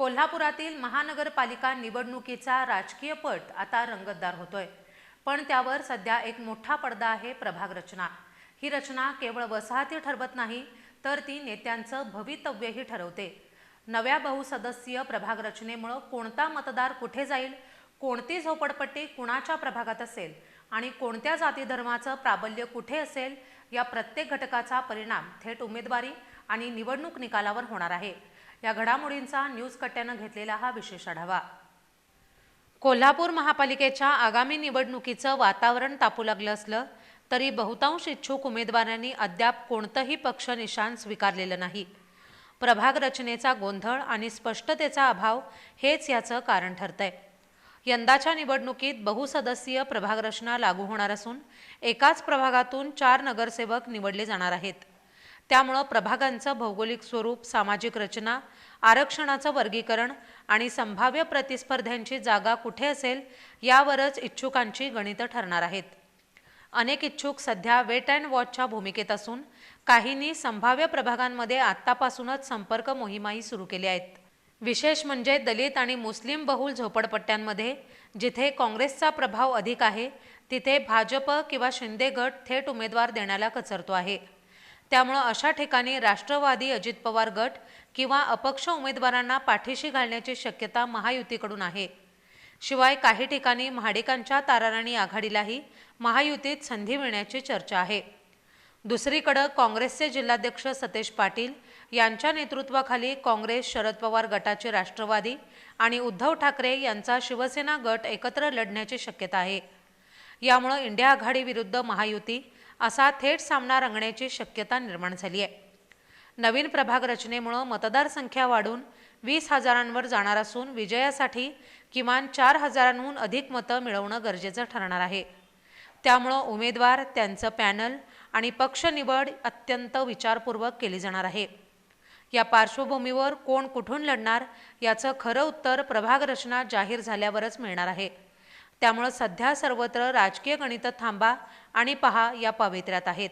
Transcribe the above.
कोल्हापुरातील महानगरपालिका निवडणुकीचा राजकीय पट आता रंगतदार होतोय. पण त्यावर सध्या एक मोठा पडदा आहे प्रभाग रचना. ही रचना केवळ वसाहती ठरवत नाही तर ती नेत्यांचं भवितव्यही ठरवते. नव्या बहुसदस्यीय प्रभाग रचनेमुळं कोणता मतदार कुठे जाईल कोणती झोपडपट्टी कुणाच्या प्रभागात असेल आणि कोणत्या जाती धर्माचं प्राबल्य कुठे असेल या प्रत्येक घटकाचा परिणाम थेट उमेदवारी आणि निवडणूक निकालावर होणार आहे. या घडामोडींचा न्यूज कट्ट्यानं घेतलेला हा विशेष आढावा. कोल्हापूर महापालिकेच्या आगामी निवडणुकीचं वातावरण तापू लागलं असलं तरी बहुतांश इच्छुक उमेदवारांनी अद्याप कोणतंही पक्ष निशाण स्वीकारलेलं नाही. प्रभाग रचनेचा गोंधळ आणि स्पष्टतेचा अभाव हेच याचं कारण ठरतंय. यंदाच्या निवडणुकीत बहुसदस्यीय प्रभागरचना लागू होणार असून एकाच प्रभागातून चार नगरसेवक निवडले जाणार आहेत. त्यामुळं प्रभागांचं भौगोलिक स्वरूप सामाजिक रचना आरक्षणाचं वर्गीकरण आणि संभाव्य प्रतिस्पर्ध्यांची जागा कुठे असेल यावरच इच्छुकांची गणितं ठरणार आहेत. अनेक इच्छुक सध्या वेट अँड वॉचच्या भूमिकेत असून काहींनी संभाव्य प्रभागांमध्ये आत्तापासूनच संपर्क मोहिमाही सुरू केल्या आहेत. विशेष म्हणजे दलित आणि मुस्लिम बहुल झोपडपट्ट्यांमध्ये जिथे काँग्रेसचा प्रभाव अधिक आहे तिथे भाजप किंवा शिंदे गट थेट उमेदवार देण्याला कचरतो आहे. त्यामुळं अशा ठिकाणी राष्ट्रवादी अजित पवार गट किंवा अपक्ष उमेदवारांना पाठीशी घालण्याची शक्यता महायुतीकडून आहे. शिवाय काही ठिकाणी महाडिकांच्या ताराराणी आघाडीलाही महायुतीत संधी मिळण्याची चर्चा आहे. दुसरीकडं काँग्रेसचे जिल्हाध्यक्ष सतेज पाटील यांच्या नेतृत्वाखाली काँग्रेस शरद पवार गटाचे राष्ट्रवादी आणि उद्धव ठाकरे यांचा शिवसेना गट एकत्र लढण्याची शक्यता आहे. यामुळं इंडिया आघाडीविरुद्ध महायुती असा थेट सामना रंगण्याची शक्यता निर्माण झाली आहे. नवीन प्रभाग रचनेमुळं मतदारसंख्या वाढून वीस हजारांवर जाणार असून विजयासाठी किमान चार हजारांहून अधिक मतं मिळवणं गरजेचं ठरणार आहे. त्यामुळं उमेदवार त्यांचं पॅनल आणि पक्ष निवड अत्यंत विचारपूर्वक केली जाणार आहे. या पार्श्वभूमीवर कोण कुठून लढणार याचं खरं उत्तर प्रभाग रचना जाहीर झाल्यावरच मिळणार आहे. त्यामुळं सध्या सर्वत्र राजकीय गणितं थांबा आणि पहा या पवित्र्यात आहेत.